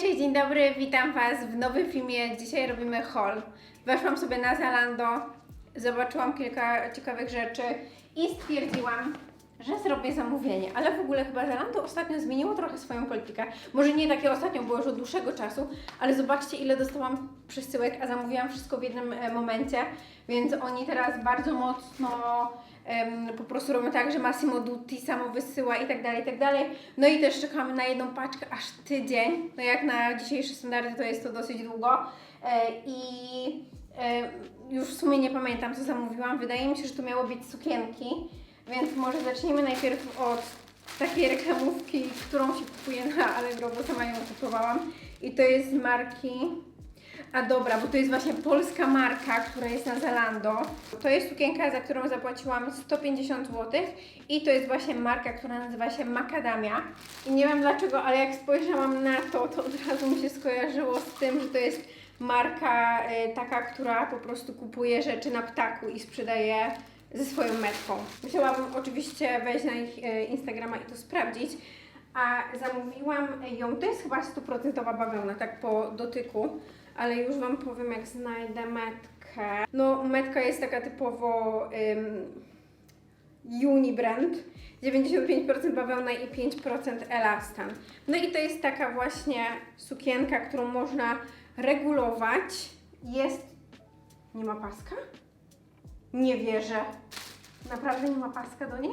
Cześć, dzień dobry, witam Was w nowym filmie. Dzisiaj robimy haul. Weszłam sobie na Zalando, zobaczyłam kilka ciekawych rzeczy i stwierdziłam, że zrobię zamówienie. Ale w ogóle chyba Zalando ostatnio zmieniło trochę swoją politykę. Może nie takie ostatnio, było już od dłuższego czasu, ale zobaczcie ile dostałam przesyłek, a zamówiłam wszystko w jednym e, momencie, więc oni teraz bardzo mocno po prostu robią tak, że Massimo Dutti samo wysyła i tak dalej, i tak dalej. No i też czekamy na jedną paczkę aż tydzień. No jak na dzisiejsze standardy to jest to dosyć długo. E, I e, już w sumie nie pamiętam co zamówiłam. Wydaje mi się, że to miało być sukienki. Więc może zacznijmy najpierw od takiej reklamówki, którą się kupuje na Allegro, bo sama ją kupowałam. I to jest z marki a dobra, bo to jest właśnie polska marka, która jest na Zalando. To jest sukienka, za którą zapłaciłam 150 zł i to jest właśnie marka, która nazywa się Macadamia. I nie wiem dlaczego, ale jak spojrzałam na to, to od razu mi się skojarzyło z tym, że to jest marka e, taka, która po prostu kupuje rzeczy na ptaku i sprzedaje ze swoją metką. Musiałabym oczywiście wejść na ich e, Instagrama i to sprawdzić. A zamówiłam ją, to jest chyba 100% bawełna, tak po dotyku, ale już Wam powiem jak znajdę metkę. No metka jest taka typowo ym, Unibrand, 95% bawełna i 5% elastan. No i to jest taka właśnie sukienka, którą można regulować. Jest... Nie ma paska? Nie wierzę. Naprawdę nie ma paska do niej?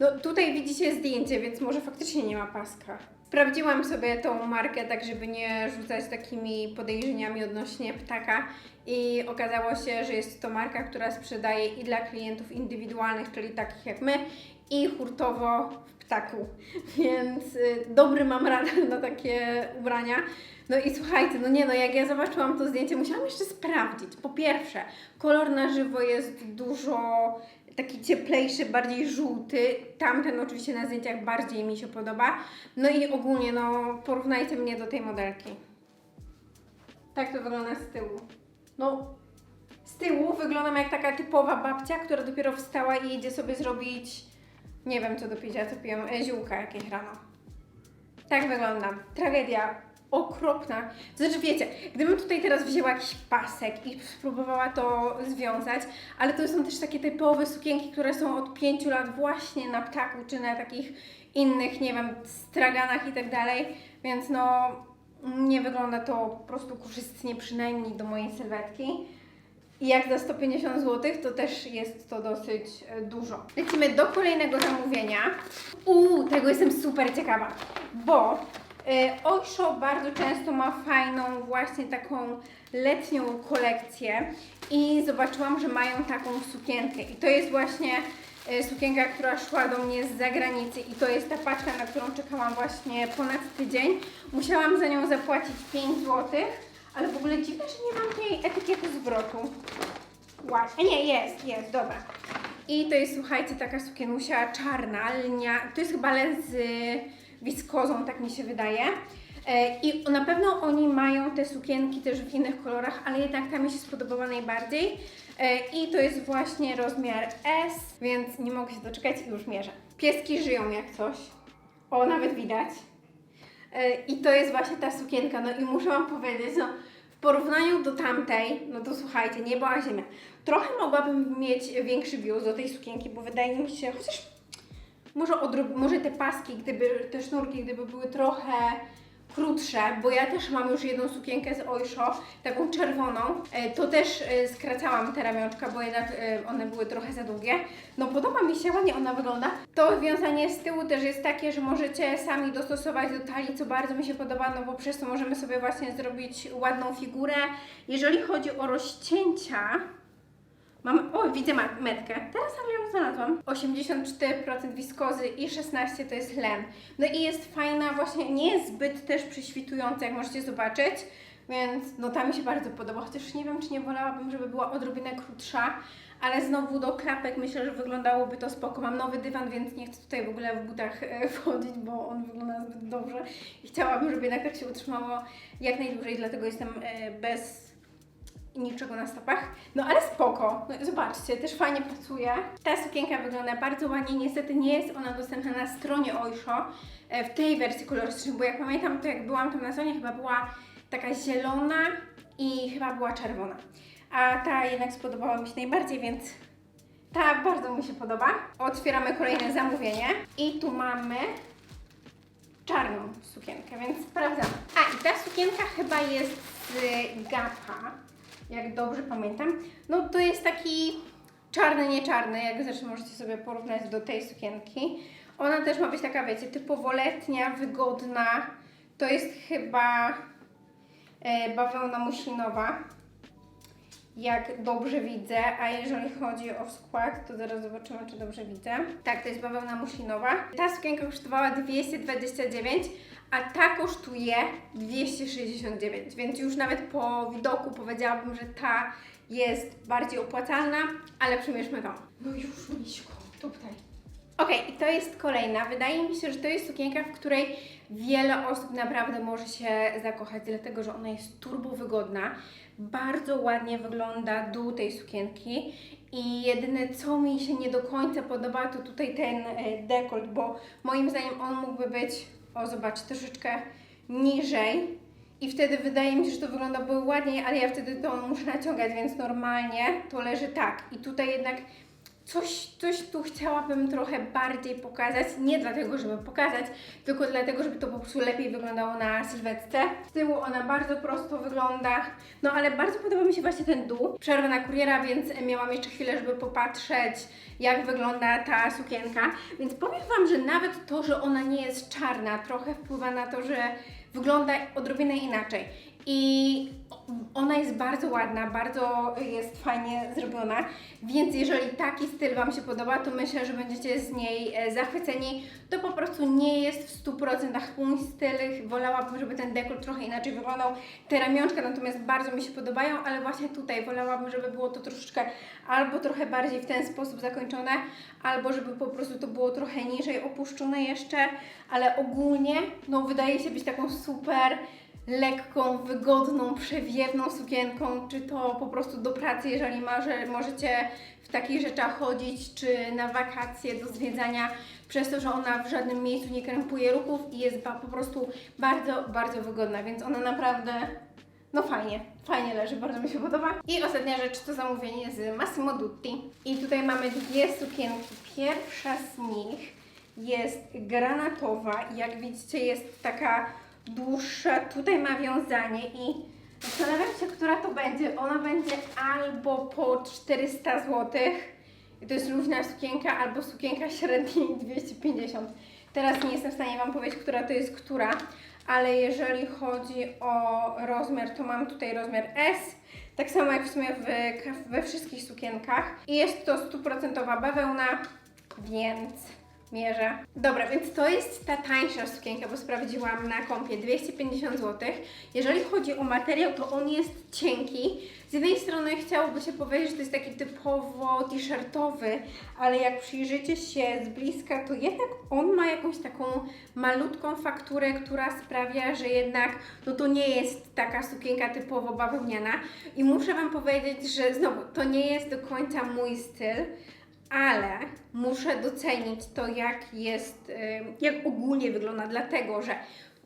No tutaj widzicie zdjęcie, więc może faktycznie nie ma paska. Sprawdziłam sobie tą markę, tak żeby nie rzucać takimi podejrzeniami odnośnie ptaka i okazało się, że jest to marka, która sprzedaje i dla klientów indywidualnych, czyli takich jak my, i hurtowo w ptaku. Więc y, dobry mam radę na takie ubrania. No i słuchajcie, no nie no, jak ja zobaczyłam to zdjęcie, musiałam jeszcze sprawdzić. Po pierwsze, kolor na żywo jest dużo taki cieplejszy, bardziej żółty. Tamten oczywiście na zdjęciach bardziej mi się podoba. No i ogólnie, no porównajcie mnie do tej modelki. Tak to wygląda z tyłu. No, z tyłu wyglądam jak taka typowa babcia, która dopiero wstała i idzie sobie zrobić, nie wiem co do picia, co piję, e, ziółka jakieś rano. Tak wyglądam. Tragedia. Okropna. To znaczy wiecie, gdybym tutaj teraz wzięła jakiś pasek i spróbowała to związać, ale to są też takie typowe sukienki, które są od 5 lat właśnie na ptaku, czy na takich innych, nie wiem, straganach i tak dalej, więc no nie wygląda to po prostu korzystnie przynajmniej do mojej sylwetki. I jak za 150 zł, to też jest to dosyć e, dużo. Lecimy do kolejnego zamówienia. Uuu, tego jestem super ciekawa, bo e, Oysho bardzo często ma fajną właśnie taką letnią kolekcję i zobaczyłam, że mają taką sukienkę i to jest właśnie e, sukienka, która szła do mnie z zagranicy i to jest ta paczka, na którą czekałam właśnie ponad tydzień. Musiałam za nią zapłacić 5 złotych. Ale w ogóle dziwne, że nie mam tej etykiety zwrotu. Właśnie. Nie, jest, jest, dobra. I to jest, słuchajcie, taka sukienusia czarna, lnia. To jest chyba len z wiskozą, tak mi się wydaje. E, I na pewno oni mają te sukienki też w innych kolorach, ale jednak ta mi się spodobała najbardziej. E, I to jest właśnie rozmiar S, więc nie mogę się doczekać i już mierzę. Pieski żyją jak coś. O, nawet widać. E, I to jest właśnie ta sukienka. No i muszę Wam powiedzieć, no w porównaniu do tamtej, no to słuchajcie, niebo a ziemia. Trochę mogłabym mieć większy wióz do tej sukienki, bo wydaje mi się, chociaż może, może te paski, gdyby, te sznurki, gdyby były trochę krótsze, bo ja też mam już jedną sukienkę z Oysho, taką czerwoną, e, to też e, skracałam te ramionczka, bo jednak e, one były trochę za długie. No podoba mi się, ładnie ona wygląda. To wiązanie z tyłu też jest takie, że możecie sami dostosować do talii, co bardzo mi się podoba, no bo przez to możemy sobie właśnie zrobić ładną figurę. Jeżeli chodzi o rozcięcia, Mam, o, widzę metkę. Teraz ale ją znalazłam. 84% wiskozy i 16% to jest len. No i jest fajna, właśnie nie jest zbyt też prześwitująca, jak możecie zobaczyć. Więc no ta mi się bardzo podoba, chociaż nie wiem, czy nie wolałabym, żeby była odrobinę krótsza. Ale znowu do klapek myślę, że wyglądałoby to spoko. Mam nowy dywan, więc nie chcę tutaj w ogóle w butach e, wchodzić, bo on wygląda zbyt dobrze. I chciałabym, żeby jednak tak się utrzymało jak najdłużej, dlatego jestem e, bez niczego na stopach. No ale spoko. No, zobaczcie, też fajnie pasuje. Ta sukienka wygląda bardzo ładnie. Niestety nie jest ona dostępna na stronie Oysho e, w tej wersji kolorystycznej, bo jak pamiętam, to jak byłam tam na stronie, chyba była taka zielona i chyba była czerwona. A ta jednak spodobała mi się najbardziej, więc ta bardzo mi się podoba. Otwieramy kolejne zamówienie i tu mamy czarną sukienkę, więc sprawdzamy. A i ta sukienka chyba jest z Gapa, jak dobrze pamiętam. No to jest taki czarny, nie czarny, jak zresztą możecie sobie porównać do tej sukienki. Ona też ma być taka, wiecie, typowo letnia, wygodna. To jest chyba e, bawełna muślinowa jak dobrze widzę, a jeżeli chodzi o skład, to zaraz zobaczymy, czy dobrze widzę. Tak, to jest bawełna muślinowa. Ta sukienka kosztowała 229, a ta kosztuje 269, więc już nawet po widoku powiedziałabym, że ta jest bardziej opłacalna, ale przymierzmy to. No już, Miśko, tutaj. Okej, i to jest kolejna. Wydaje mi się, że to jest sukienka, w której wiele osób naprawdę może się zakochać, dlatego że ona jest turbo wygodna. Bardzo ładnie wygląda dół tej sukienki i jedyne co mi się nie do końca podoba to tutaj ten e, dekolt, bo moim zdaniem on mógłby być, o zobacz, troszeczkę niżej i wtedy wydaje mi się, że to wyglądałoby ładniej, ale ja wtedy to muszę naciągać, więc normalnie to leży tak. I tutaj jednak coś, coś tu chciałabym trochę bardziej pokazać. Nie dlatego, żeby pokazać, tylko dlatego, żeby to po prostu lepiej wyglądało na sylwetce. Z tyłu ona bardzo prosto wygląda, no ale bardzo podoba mi się właśnie ten dół. Przerwa na kuriera, więc miałam jeszcze chwilę, żeby popatrzeć, jak wygląda ta sukienka. Więc powiem Wam, że nawet to, że ona nie jest czarna, trochę wpływa na to, że wygląda odrobinę inaczej. I ona jest bardzo ładna, bardzo jest fajnie zrobiona, więc jeżeli taki styl Wam się podoba, to myślę, że będziecie z niej e, zachwyceni. To po prostu nie jest w 100% mój styl, wolałabym, żeby ten dekolt trochę inaczej wyglądał. Te ramionczka natomiast bardzo mi się podobają, ale właśnie tutaj wolałabym, żeby było to troszeczkę albo trochę bardziej w ten sposób zakończone, albo żeby po prostu to było trochę niżej opuszczone jeszcze, ale ogólnie no wydaje się być taką super lekką, wygodną, przewiewną sukienką, czy to po prostu do pracy, jeżeli może, możecie w takich rzeczach chodzić, czy na wakacje do zwiedzania, przez to, że ona w żadnym miejscu nie krępuje ruchów i jest po prostu bardzo, bardzo wygodna, więc ona naprawdę, no fajnie, fajnie leży, bardzo mi się podoba. I ostatnia rzecz to zamówienie z Massimo Dutti. I tutaj mamy dwie sukienki. Pierwsza z nich jest granatowa i jak widzicie jest taka dłuższa. Tutaj ma wiązanie i zastanawiam się, która to będzie. Ona będzie albo po 400 zł. I to jest luźna sukienka, albo sukienka średniej 250. Teraz nie jestem w stanie Wam powiedzieć, która to jest która, ale jeżeli chodzi o rozmiar, to mam tutaj rozmiar S, tak samo jak w sumie w, we wszystkich sukienkach. I jest to stuprocentowa bawełna, więc Dobra, więc to jest ta tańsza sukienka, bo sprawdziłam na kompie 250 zł. Jeżeli chodzi o materiał, to on jest cienki. Z jednej strony chciałoby się powiedzieć, że to jest taki typowo t-shirtowy, ale jak przyjrzycie się z bliska, to jednak on ma jakąś taką malutką fakturę, która sprawia, że jednak no to nie jest taka sukienka typowo bawełniana. I muszę Wam powiedzieć, że znowu to nie jest do końca mój styl ale muszę docenić to, jak jest, jak ogólnie wygląda, dlatego że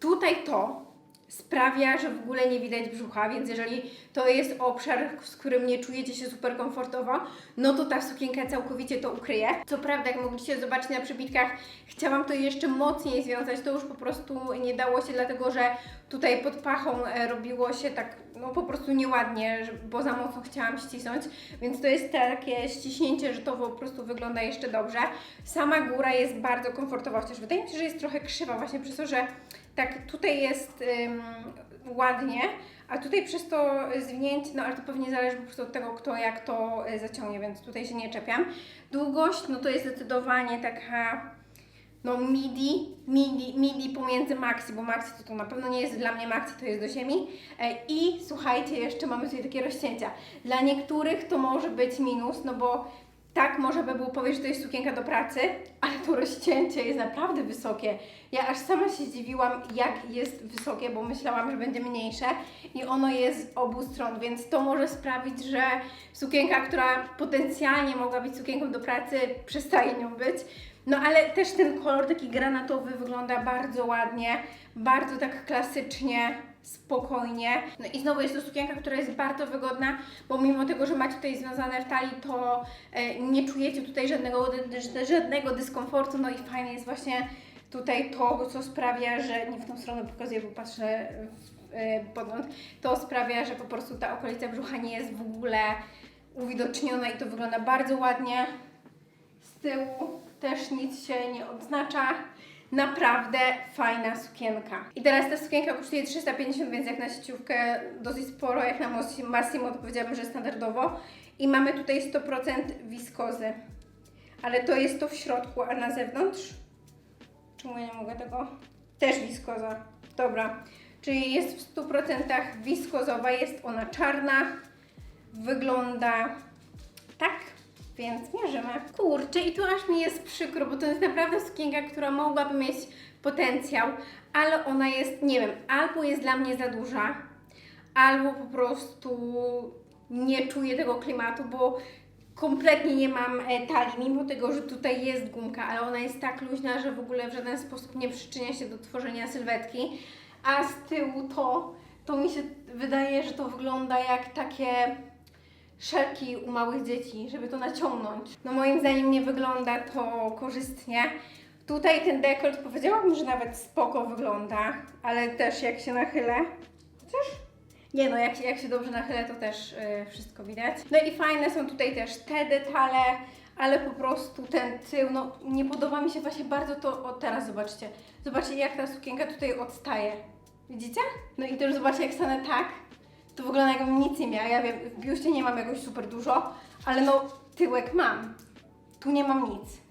tutaj to sprawia, że w ogóle nie widać brzucha, więc jeżeli to jest obszar, z którym nie czujecie się super komfortowo, no to ta sukienka całkowicie to ukryje. Co prawda, jak mogliście zobaczyć na przybitkach, chciałam to jeszcze mocniej związać, to już po prostu nie dało się, dlatego że tutaj pod pachą e, robiło się tak, no po prostu nieładnie, bo za mocno chciałam ścisnąć, więc to jest takie ściśnięcie, że to po prostu wygląda jeszcze dobrze. Sama góra jest bardzo komfortowa, chociaż wydaje mi się, że jest trochę krzywa właśnie przez to, że tak tutaj jest ym, ładnie, a tutaj przez to zwinięcie, no ale to pewnie zależy po prostu od tego, kto jak to y, zaciągnie, więc tutaj się nie czepiam. Długość, no to jest zdecydowanie taka, no midi, midi, midi pomiędzy maxi, bo maxi to, to na pewno nie jest dla mnie maxi, to jest do ziemi. E, I słuchajcie, jeszcze mamy tutaj takie rozcięcia. Dla niektórych to może być minus, no bo tak można by było powiedzieć, że to jest sukienka do pracy, ale to rozcięcie jest naprawdę wysokie. Ja aż sama się zdziwiłam, jak jest wysokie, bo myślałam, że będzie mniejsze i ono jest z obu stron, więc to może sprawić, że sukienka, która potencjalnie mogła być sukienką do pracy, przestaje nią być. No ale też ten kolor taki granatowy wygląda bardzo ładnie, bardzo tak klasycznie, spokojnie. No i znowu jest to sukienka, która jest bardzo wygodna, bo mimo tego, że macie tutaj związane w talii, to e, nie czujecie tutaj żadnego, żadnego dyskomfortu, no i fajnie jest właśnie tutaj to, co sprawia, że nie w tą stronę pokazuję, bo patrzę e, podgląd, to sprawia, że po prostu ta okolica brzucha nie jest w ogóle uwidoczniona i to wygląda bardzo ładnie. Z tyłu też nic się nie odznacza. Naprawdę fajna sukienka. I teraz ta sukienka kosztuje 350, więc jak na sieciówkę dosyć sporo, jak na Massimo to powiedziałabym, że standardowo. I mamy tutaj 100% wiskozy. Ale to jest to w środku, a na zewnątrz? Czemu ja nie mogę tego? Też wiskoza. Dobra. Czyli jest w 100% wiskozowa, jest ona czarna. Wygląda tak, więc mierzymy. Kurczę, i tu aż mi jest przykro, bo to jest naprawdę sukienka, która mogłaby mieć potencjał, ale ona jest, nie wiem, albo jest dla mnie za duża, albo po prostu nie czuję tego klimatu, bo kompletnie nie mam e, talii, mimo tego, że tutaj jest gumka, ale ona jest tak luźna, że w ogóle w żaden sposób nie przyczynia się do tworzenia sylwetki, a z tyłu to, to mi się wydaje, że to wygląda jak takie szelki u małych dzieci, żeby to naciągnąć. No moim zdaniem nie wygląda to korzystnie. Tutaj ten dekolt powiedziałabym, że nawet spoko wygląda, ale też jak się nachylę, chociaż nie no, jak jak się dobrze nachylę, to też y, wszystko widać. No i fajne są tutaj też te detale, ale po prostu ten tył, no nie podoba mi się właśnie bardzo to, o teraz zobaczcie. Zobaczcie jak ta sukienka tutaj odstaje. Widzicie? No i też zobaczcie jak stanę tak, to wygląda jakbym nic nie miała. Ja wiem, w biuście nie mam jakoś super dużo, ale no tyłek mam. Tu nie mam nic.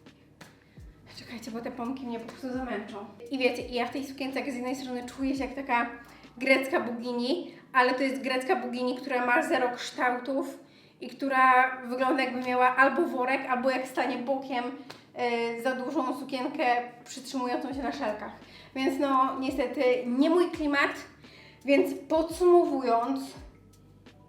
Czekajcie, bo te pompki mnie po prostu zamęczą. I wiecie, ja w tej sukience jak z jednej strony czuję się jak taka grecka bogini, ale to jest grecka bogini, która ma zero kształtów i która wygląda jakby miała albo worek, albo jak stanie bokiem yy, za dużą sukienkę przytrzymującą się na szelkach. Więc no niestety nie mój klimat, więc podsumowując,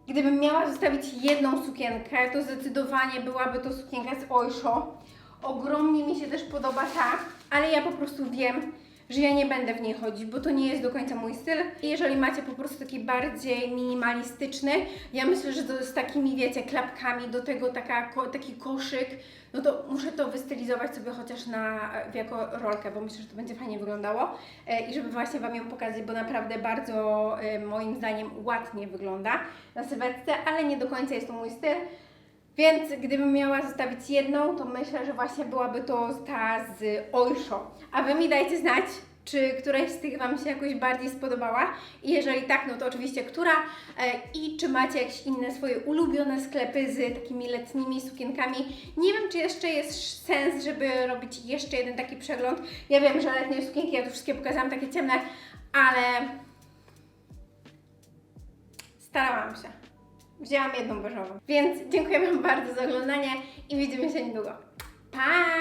gdybym miała zostawić jedną sukienkę, to zdecydowanie byłaby to sukienka z Oysho. Ogromnie mi się też podoba ta, ale ja po prostu wiem, że ja nie będę w niej chodzić, bo to nie jest do końca mój styl. I jeżeli macie po prostu taki bardziej minimalistyczny, ja myślę, że to z takimi, wiecie, klapkami, do tego taka, taki koszyk, no to muszę to wystylizować sobie chociaż na, jako rolkę, bo myślę, że to będzie fajnie wyglądało. E, I żeby właśnie Wam ją pokazać, bo naprawdę bardzo e, moim zdaniem ładnie wygląda na sylwetce, ale nie do końca jest to mój styl. Więc gdybym miała zostawić jedną, to myślę, że właśnie byłaby to ta z Oysho. A Wy mi dajcie znać, czy któraś z tych Wam się jakoś bardziej spodobała. I jeżeli tak, no to oczywiście która. E, I czy macie jakieś inne swoje ulubione sklepy z takimi letnimi sukienkami. Nie wiem, czy jeszcze jest sens, żeby robić jeszcze jeden taki przegląd. Ja wiem, że letnie sukienki, ja tu wszystkie pokazałam, takie ciemne, ale starałam się. Wzięłam jedną beżową. Więc dziękuję Wam bardzo za oglądanie i widzimy się niedługo. Pa!